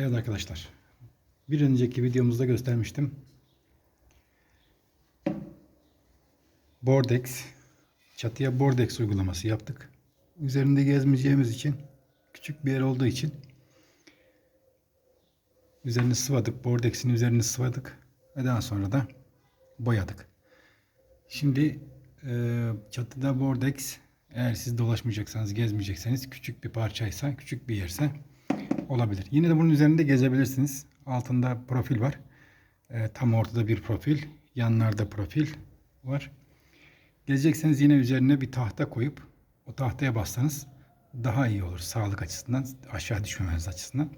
Evet arkadaşlar. Bir önceki videomuzda göstermiştim. Bordex çatıya Bordex uygulaması yaptık. Üzerinde gezmeyeceğimiz için küçük bir yer olduğu için üzerini sıvadık. Bordex'in üzerini sıvadık ve daha sonra da boyadık. Şimdi e, çatıda Bordex eğer siz dolaşmayacaksanız, gezmeyecekseniz küçük bir parçaysa, küçük bir yerse olabilir. Yine de bunun üzerinde gezebilirsiniz. Altında profil var. E, tam ortada bir profil. Yanlarda profil var. Gezecekseniz yine üzerine bir tahta koyup o tahtaya bassanız daha iyi olur. Sağlık açısından, aşağı düşmemeniz açısından.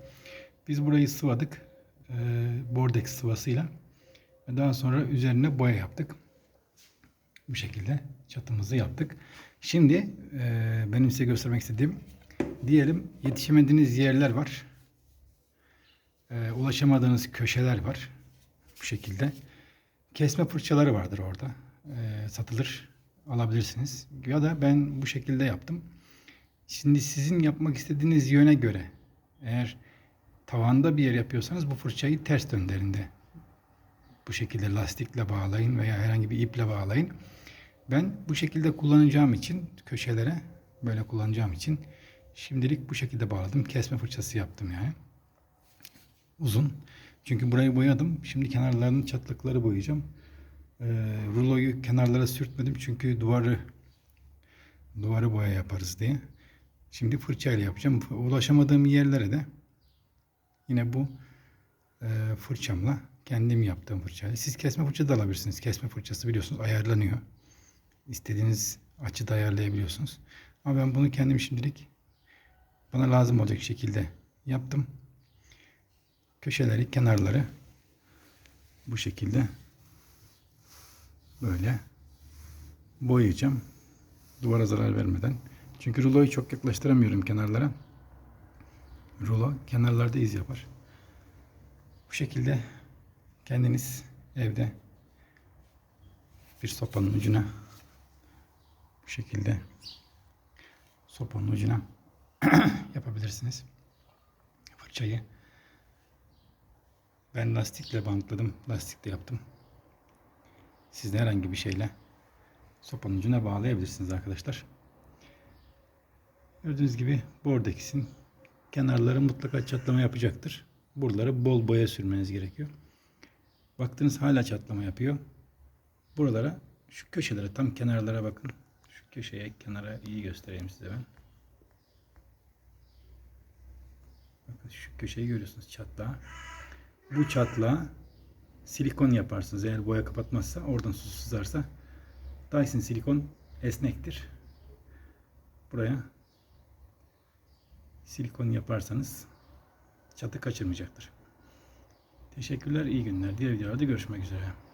Biz burayı sıvadık. E, Bordex sıvasıyla. Daha sonra üzerine boya yaptık. Bu şekilde çatımızı yaptık. Şimdi e, benim size göstermek istediğim diyelim yetişemediğiniz yerler var. E, ulaşamadığınız köşeler var. Bu şekilde. Kesme fırçaları vardır orada. E, satılır. Alabilirsiniz. Ya da ben bu şekilde yaptım. Şimdi sizin yapmak istediğiniz yöne göre eğer tavanda bir yer yapıyorsanız bu fırçayı ters döndüründe bu şekilde lastikle bağlayın veya herhangi bir iple bağlayın. Ben bu şekilde kullanacağım için köşelere böyle kullanacağım için şimdilik bu şekilde bağladım. Kesme fırçası yaptım yani. Uzun. Çünkü burayı boyadım. Şimdi kenarlarının çatlıkları boyayacağım. Ee, ruloyu kenarlara sürtmedim çünkü duvarı duvarı boya yaparız diye. Şimdi fırçayla yapacağım. Ulaşamadığım yerlere de yine bu e, fırçamla kendim yaptığım fırçayla. Siz kesme fırça da alabilirsiniz. Kesme fırçası biliyorsunuz ayarlanıyor. İstediğiniz açıda ayarlayabiliyorsunuz. Ama ben bunu kendim şimdilik bana lazım olacak şekilde yaptım. Köşeleri, kenarları bu şekilde böyle boyayacağım. Duvara zarar vermeden. Çünkü ruloyu çok yaklaştıramıyorum kenarlara. Rulo kenarlarda iz yapar. Bu şekilde kendiniz evde bir sopanın ucuna bu şekilde sopanın ucuna yapabilirsiniz. Fırçayı ben lastikle bantladım. Lastikle yaptım. Siz de herhangi bir şeyle sopanın ucuna bağlayabilirsiniz arkadaşlar. Gördüğünüz gibi Bordex'in kenarları mutlaka çatlama yapacaktır. Buraları bol boya sürmeniz gerekiyor. Baktınız hala çatlama yapıyor. Buralara şu köşelere tam kenarlara bakın. Şu köşeye kenara iyi göstereyim size ben. Bakın şu köşeyi görüyorsunuz çatlağı. Bu çatlağa silikon yaparsınız. Eğer boya kapatmazsa oradan su sızarsa Dyson silikon esnektir. Buraya silikon yaparsanız çatı kaçırmayacaktır. Teşekkürler, iyi günler. Diğer videolarda görüşmek üzere.